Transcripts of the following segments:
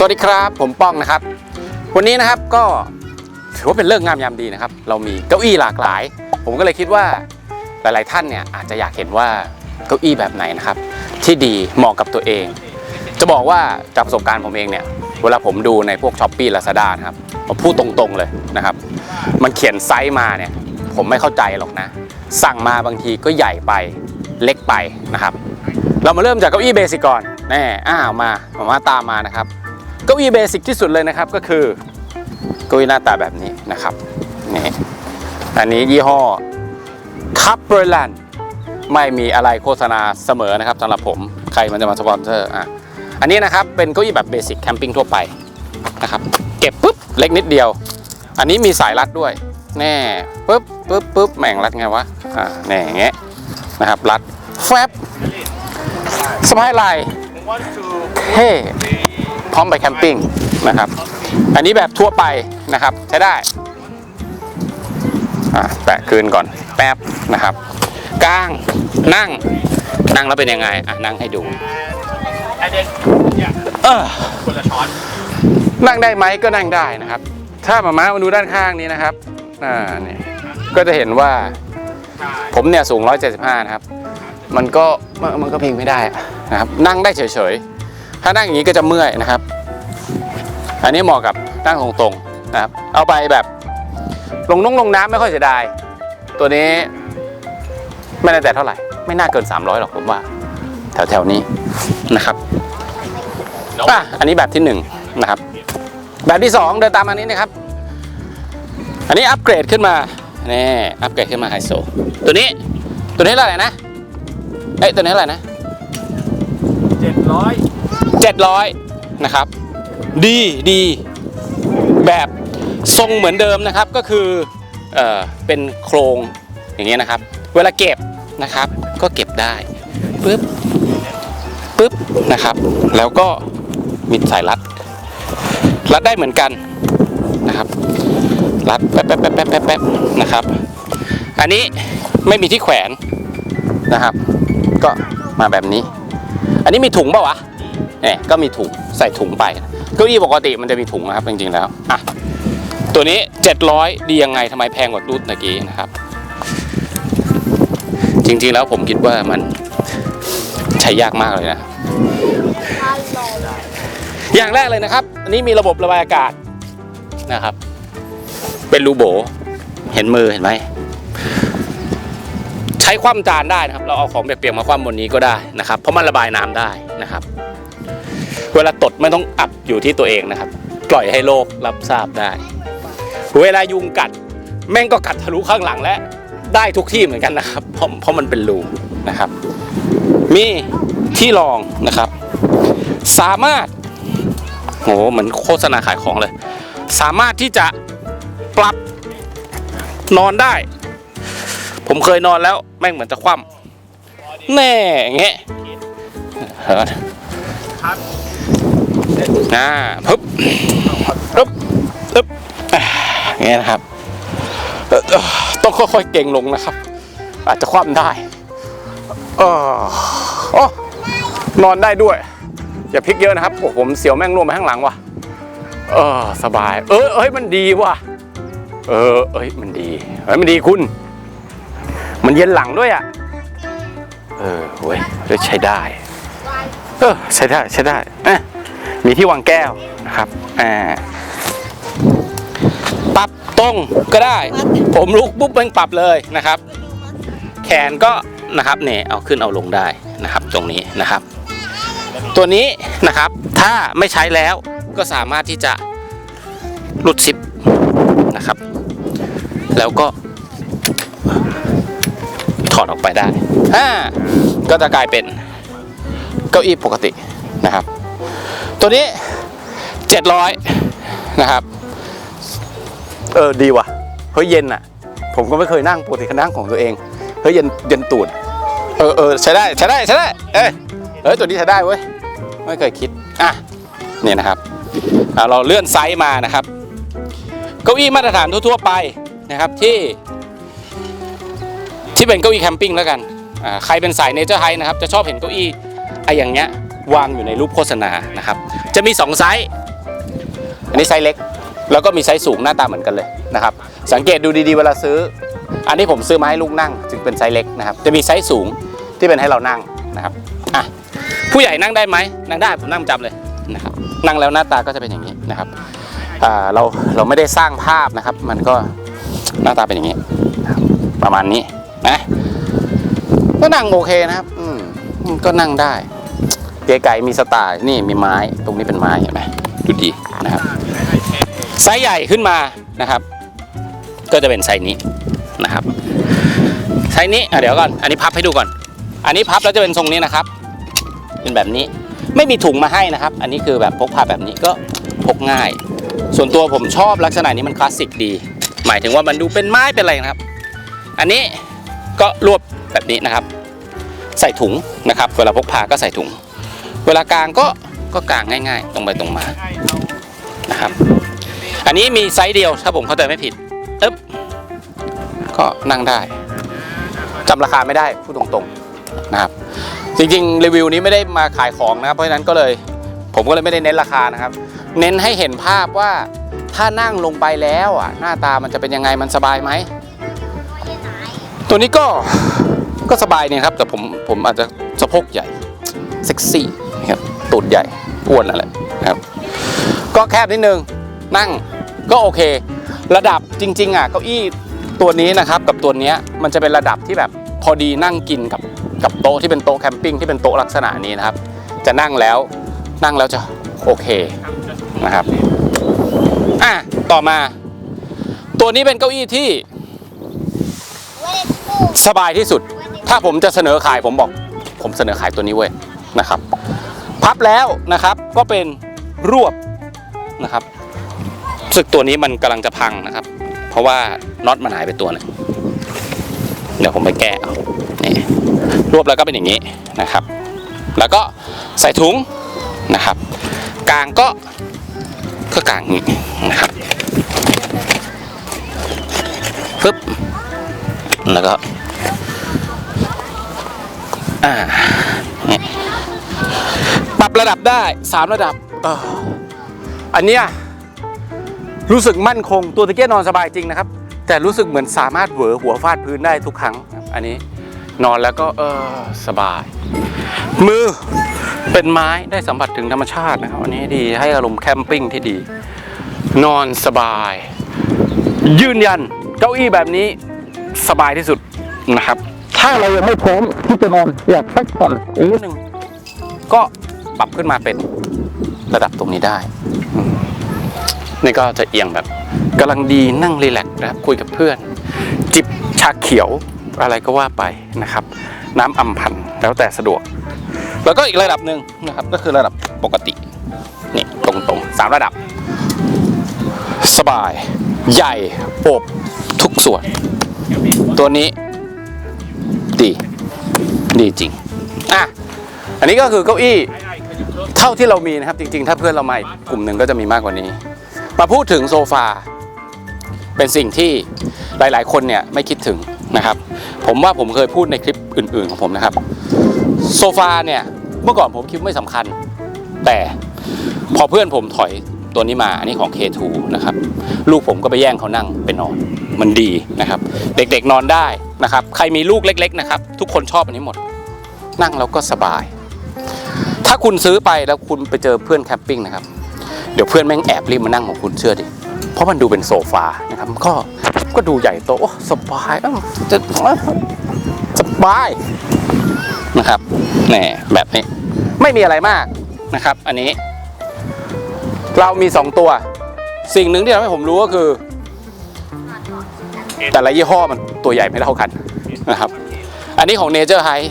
สวัสดีครับผมป้องนะครับ วันนี้นะครับก็ถือว่าเป็นเรื่องงามยามดีนะครับ เรามีเก้าอี้หลากหลาย ผมก็เลยคิดว่าหลาย ๆ ท่านเนี่ยอาจจะอยากเห็นว่าเก้าอี้แบบไหนนะครับ ที่ดีเหมาะกับตัวเอง จะบอกว่าจากประสบการณ์ผมเองเนี่ยเวลาผมดูในพวกช้อปปี้ลาซาด้านะครับผมพูดตรง ๆ เลยนะครับ มันเขียนไซส์มาเนี่ยผมไม่เข้าใจหรอกนะ สั่งมาบางทีก็ใหญ่ไปเล็กไปนะครับ เรามาเริ่มจากเก้าอี้เบสิกก่อนแน่อ้าวมามามาตามมานะครับ เก้าอี้เบสิกที่สุดเลยนะครับก็คือเก้าอี้หน้าตาแบบนี้นะครับนี่อันนี้ยี่ห้อคัพเบอร์แลนไม่มีอะไรโฆษณาเสมอนะครับสำหรับผมใครมันจะมาสปอนเซอร์อะอันนี้นะครับเป็นเก้าอี้แบบเบสิกแคมปิ้งทั่วไปนะครับเก็บปุ๊บเล็กนิดเดียว อันนี้มีสายรัดด้วย แน่ปุ๊บปุ๊บปุ๊บแม่งรัดไงวะอ่าแน่อย่างเงี้ยนะครับรัดแฟบสบายไหลเท่พ ร้อมไปแคมปิ้งนะครับ อันนี้แบบทั่วไปนะครับใช้ได้แปะคืนก่อนแป๊บนะครับกลางนั่ง นั่งแล้วเป็นยังไงอะนั่งให้ดูเออปวดตะช้อนนั่งได้ไหมก็นั่งได้นะครับ ถ้ามาม้ามาดูด้านข้างนี้นะครับอ่าเนี่ยก็จะเห็นว่าผมเนี่ยสูง 175 นะครับ มันก็มันมันก็พิงไม่ได้นะครับ นั่งได้เฉยๆ ถ้านั่งอย่างนี้ก็จะเมื่อยนะครับ อันนี้เหมาะกับนั่งตรงๆนะครับ เอาไปแบบ ลงน้องลงน้ำไม่ค่อยเสียดาย ตัวนี้ไม่แน่เท่าไหร่ ไม่น่าเกิน 300หรอกผมว่า แถวๆนี้นะครับอะอันนี้แบบที่หนึ่งนะครับ แบบที่สองเดินตามอันนี้นะครับ อันนี้อัปเกรดขึ้นมานี่อัปเกรดขึ้นมาไฮโซตัวนี้ตัวนี้เท่าไหร่นะเอ้ยตัวนี้เท่าไหร่นะเจ็ดร้อยเจ็ดร้อยนะครับ ดีดีแบบทรงเหมือนเดิมนะครับก็คือเอ่อเป็นโครงอย่างเงี้ยนะครับ เวลาเก็บนะครับ ก็เก็บได้ปึ๊บปึ๊บนะครับ แล้วก็มีสายรัด รัดได้เหมือนกันนะครับ รัดแป๊บแป๊บแป๊บแป๊บแป๊บแป๊บนะครับ อันนี้ไม่มีที่แขวนนะครับ ก็มาแบบนี้ อันนี้มีถุงเปล่าวะ เนี่ยก็มีถุงใส่ถุงไปเก้าอี้ปกติมันจะมีถุงนะครับจริงๆแล้วอะตัวนี้ 700 ดียังไงทำไมแพงกว่ารุ่นตะกี้นะครับ จริงๆแล้วผมคิดว่ามันใช้ยากมากเลยนะ อย่างแรกเลยนะครับ อันนี้มีระบบระบายอากาศนะครับ เป็นรูโบ เห็นมือเห็นไหม ใช้คว่ำจานได้นะครับ เราเอาของเปียกๆมาคว่ำบนนี้ก็ได้นะครับ เพราะมันระบายน้ำได้นะครับ เวลาตดไม่ต้องอับอยู่ที่ตัวเองนะครับ ปล่อยให้โลกรับทราบได้ เวลายุงกัด แม่งก็กัดทะลุข้างหลังและ ได้ทุกที่เหมือนกันนะครับ เพราะเพราะมันเป็นรูนะครับ มีที่รองนะครับ สามารถโหเหมือนโฆษณาขายของเลย สามารถที่จะปรับนอนได้ ผมเคยนอนแล้วแม่งเหมือนจะคว่ำแน่เงี้ย อ่าปึ๊บปึ๊บปึ๊บอย่างเงี้ยนะครับ ต้องค่อยๆเก่งลงนะครับ อาจจะคว่ำได้เออโอ้นอนได้ด้วย อย่าพลิกเยอะนะครับโอ้ผมเสียวแม่งร่วงไปข้างหลังว่ะ เออ สบาย เออ เอ้ย มันดีว่ะ เออ เอ้ย มันดี เอ้ย มันดีคุณ มันเย็นหลังด้วยอะ เออเว้ยเฮ้ยใช้ได้ เออ ใช้ได้ ใช้ได้เอะ มีที่วางแก้วนะครับอ่าปรับตรงก็ได้ ผมลุกปุ๊บมันปรับเลยนะครับ แขนก็นะครับเนี่ยเอาขึ้นเอาลงได้นะครับ ตรงนี้นะครับ ตัวนี้นะครับถ้าไม่ใช้แล้วก็สามารถที่จะหลุดซิปนะครับ แล้วก็ถอดออกไปได้อ่าก็จะกลายเป็นเก้าอี้ปกตินะครับ ตัวนี้ 700 นะครับ เออดีว่ะเฮ้ยเย็นอะ ผมก็ไม่เคยนั่งปกติก็นั่งของตัวเองเฮ้ยเย็นเย็นตูดเออเออใช้ได้ใช้ได้ใช้ได้เอ้ยเอ้ยตัวนี้ใช้ได้เว้ยไม่เคยคิดอะเนี่ยนะครับเราเลื่อนไซส์มานะครับเก้าอี้มาตรฐานทั่วๆไปนะครับที่ ที่เป็นเก้าอี้แคมปิ้งแล้วกันใครเป็นสายเนเจอร์ไฮนะครับจะชอบเห็นเก้าอี้ไอ้อย่างเงี้ย วางอยู่ในรูปโฆษณานะครับ จะมี 2 ไซส์ อันนี้ไซส์เล็ก แล้วก็มีไซส์สูงหน้าตาเหมือนกันเลยนะครับ สังเกตดูดีๆเวลาซื้อ อันนี้ผมซื้อมาให้ลูกนั่ง จึงเป็นไซส์เล็กนะครับ จะมีไซส์สูงที่เป็นให้เรานั่งนะครับอะผู้ใหญ่นั่งได้ไหมนั่งได้ผมนั่งประจำเลยนะครับ นั่งแล้วหน้าตาก็จะเป็นอย่างนี้นะครับอ่าเราเราไม่ได้สร้างภาพนะครับ มันก็หน้าตาเป็นอย่างนี้ ประมาณนี้นะก็นั่งโอเคนะครับ อืมก็นั่งได้ เก๋ไก่มีสไตล์นี่มีไม้ตรงนี้เป็นไม้เห็นไหมดูดีนะครับไซส์ใหญ่ขึ้นมานะครับ ก็จะเป็นไซส์นี้นะครับไซส์นี้เดี๋ยวก่อนอันนี้พับให้ดูก่อน อันนี้พับแล้วจะเป็นทรงนี้นะครับ เป็นแบบนี้ไม่มีถุงมาให้นะครับ อันนี้คือแบบพกพาแบบนี้ก็พกง่าย ส่วนตัวผมชอบลักษณะนี้มันคลาสสิกดี หมายถึงว่ามันดูเป็นไม้เป็นอะไรนะครับ อันนี้ก็รวบแบบนี้นะครับ ใส่ถุงนะครับ เวลาพกพาก็ใส่ถุง เวลากลางก็ก็กางง่าย ๆ ตรงไปตรงมานะครับ อันนี้มีไซส์เดียวถ้าผมเข้าใจไม่ผิดอึ๊บก็นั่งได้จำราคาไม่ได้พูดตรงๆนะครับ จริงๆรีวิวนี้ไม่ได้มาขายของนะครับ เพราะฉะนั้นก็เลย ผมก็เลยไม่ได้เน้นราคานะครับ เน้นให้เห็นภาพว่าถ้านั่งลงไปแล้วอะหน้าตามันจะเป็นยังไงมันสบายไหมตัวนี้ก็ก็สบายเนี่ยครับ แต่ผมผมอาจจะสะโพกใหญ่เซ็กซี่ ตูดใหญ่อ้วนอะไรนะครับ ก็แคบนิดนึงนั่งก็โอเค ระดับจริง ๆอะเก้าอี้ตัวนี้นะครับกับตัวนี้มันจะเป็นระดับที่แบบพอดีนั่งกินกับกับโต๊ะที่เป็นโต๊ะแคมปิ้งที่เป็นโต๊ะลักษณะนี้นะครับ จะนั่งแล้วนั่งแล้วจะโอเคนะครับอะต่อมา ตัวนี้เป็นเก้าอี้ที่ สบายที่สุด ถ้าผมจะเสนอขายผมบอก ผมเสนอขายตัวนี้เว้ยนะครับ พับแล้วนะครับ ก็เป็นรวบนะครับสึกตัวนี้มันกำลังจะพังนะครับ เพราะว่าน็อตมันหายไปตัวหนึงเดี๋ยวผมไปแก้เอานี่รวบแล้วก็เป็นอย่างนี้นะครับ แล้วก็ใส่ถุงนะครับ กลางก็ก็กลางอย่างนี้นะครับปึ๊บแล้วก็อ่านี่ป รับระดับได้ 3 ระดับเอ่ออันเนี้ยรู้สึกมั่นคงตัวตะเกียนอนสบายจริงนะครับ แต่รู้สึกเหมือนสามารถเหวอหัวฟาดพื้นได้ทุกครั้งครับอันนี้นอนแล้วก็เออสบาย มือเป็นไม้ได้สัมผัสถึงธรรมชาตินะครับอันนี้ดีให้อารมณ์แคมปิ้งที่ดี นอนสบาย ยืนยันเก้าอี้แบบนี้สบายที่สุดนะครับ ถ้าเรายังไม่พร้อมที่จะนอนอยากพักผ่อนอีกนิดนึงก็ ปรับขึ้นมาเป็นระดับตรงนี้ได้ นี่ก็จะเอียงแบบกำลังดีนั่งรีแลกซ์นะครับคุยกับเพื่อน จิบชาเขียวอะไรก็ว่าไปนะครับ น้ำอัมพันแล้วแต่สะดวก แล้วก็อีกระดับหนึ่งนะครับ ก็คือระดับปกตินี่ตรงๆสามระดับ สบาย ใหญ่อบทุกส่วน ตัวนี้ ดี ดีจริงอะอันนี้ก็คือเก้าอี้ เท่าที่เรามีนะครับจริง ๆ ถ้าเพื่อนเรามาอีกกลุ่มหนึ่งก็จะมีมากกว่านี้ มาพูดถึงโซฟา เป็นสิ่งที่หลาย ๆ คนเนี่ยไม่คิดถึงนะครับ ผมว่าผมเคยพูดในคลิปอื่น ๆ ของผมนะครับ โซฟาเนี่ยเมื่อก่อนผมคิดไม่สำคัญ แต่พอเพื่อนผมถอยตัวนี้มาอันนี้ของ K2 นะครับ ลูกผมก็ไปแย่งเขานั่งไปนอน มันดีนะครับ เด็กๆนอนได้นะครับ ใครมีลูกเล็ก ๆ นะครับ ทุกคนชอบอันนี้หมด นั่งแล้วก็สบาย ถ้าคุณซื้อไปแล้วคุณไปเจอเพื่อนแคมปิ้งนะครับ เดี๋ยวเพื่อนแม่งแอบรีบมานั่งของคุณเชื่อดิ เพราะมันดูเป็นโซฟานะครับก็ก็ดูใหญ่โตโอ้สบายจะสบายนะครับแน่แบบนี้ไม่มีอะไรมากนะครับ อันนี้ เรามี 2 ตัว สิ่งหนึ่งที่ทำให้ผมรู้ก็คือ แต่ละยี่ห้อมันตัวใหญ่ไม่เท่ากันนะครับ อันนี้ของ Nature High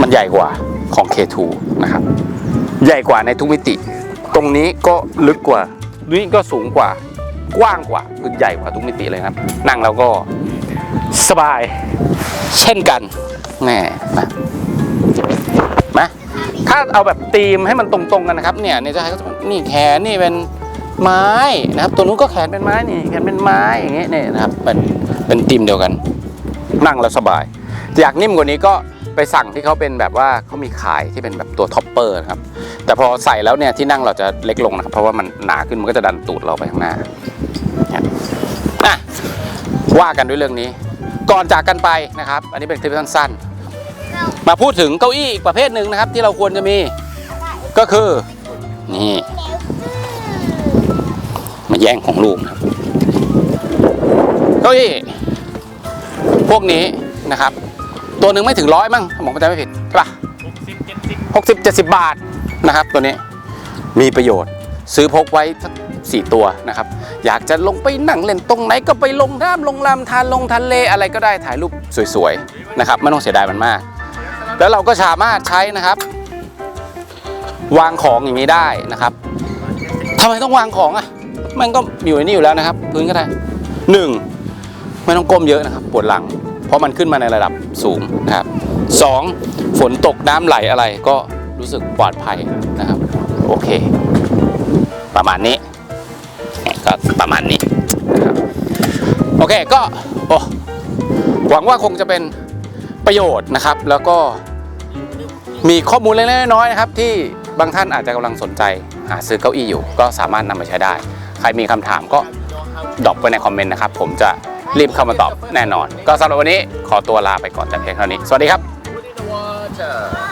มันใหญ่กว่า ของ K2 นะครับ ใหญ่กว่าในทุกมิติ ตรงนี้ก็ลึกกว่านี่ก็สูงกว่ากว้างกว่าคือใหญ่กว่าทุกมิติเลยครับ นั่งแล้วก็สบายเช่นกันแหม่มามาถ้าเอาแบบธีมให้มันตรงๆกันนะครับ เนี่ยเนี่ยจะให้เขานี่แขนนี่เป็นไม้นะครับ ตัวนู้นก็แขนเป็นไม้นี่แขนเป็นไม้อย่างเงี้ยเนี่ยนะครับเป็นเป็นธีมเดียวกัน นั่งแล้วสบาย อยากนิ่มกว่านี้ก็ ไปสั่งที่เขาเป็นแบบว่าเขามีขายที่เป็นแบบตัวท็อปเปอร์นะครับ แต่พอใส่แล้วเนี่ยที่นั่งเราจะเล็กลงนะครับ เพราะว่ามันหนาขึ้นมันก็จะดันตูดเราไปข้างหน้านะว่ากันด้วยเรื่องนี้ ก่อนจากกันไปนะครับ อันนี้เป็นคลิปสั้นๆ มาพูดถึงเก้าอี้อีกประเภทหนึ่งนะครับ ที่เราควรจะมีก็คือนี่มาแย่งของลูกนะครับเก้าอี้พวกนี้นะครับ ตัวหนึ่งไม่ถึงร้อยมั้งถ้าผมก็จะไม่ผิดใช่ปะหกสิบเจ็ดสิบ60 70บาทนะครับ ตัวนี้มีประโยชน์ ซื้อพกไว้สักสี่ตัวนะครับ อยากจะลงไปนั่งเล่นตรงไหนก็ไปลงน้ำลงลำทานลงทะเลอะไรก็ได้ถ่ายรูปสวยๆนะครับไม่ต้องเสียดายมันมาก แล้วเราก็สามารถใช้นะครับ วางของอย่างนี้ได้นะครับทำไมต้องวางของอะมันก็อยู่ในนี่อยู่แล้วนะครับ พื้นก็ได้หนึ่งไม่ต้องก้มเยอะนะครับ ปวดหลัง เพราะมันขึ้นมาในระดับสูงนะครับสองฝนตกน้ำไหลอะไรก็รู้สึกปลอดภัยนะครับ โอเค ประมาณนี้ก็ประมาณนี้นะครับโอเคก็โอ้หวังว่าคงจะเป็นประโยชน์นะครับ แล้วก็มีข้อมูลเล็กๆน้อยๆนะครับ ที่บางท่านอาจจะกำลังสนใจหาซื้อเก้าอี้อยู่ ก็สามารถนำมาใช้ได้ ใครมีคำถามก็ดรอปไว้ในคอมเมนต์นะครับ ผมจะ รีบเข้ามาตอบแน่นอน ก็สำหรับวันนี้ขอตัวลาไปก่อนแต่เพียงเท่านี้ สวัสดีครับ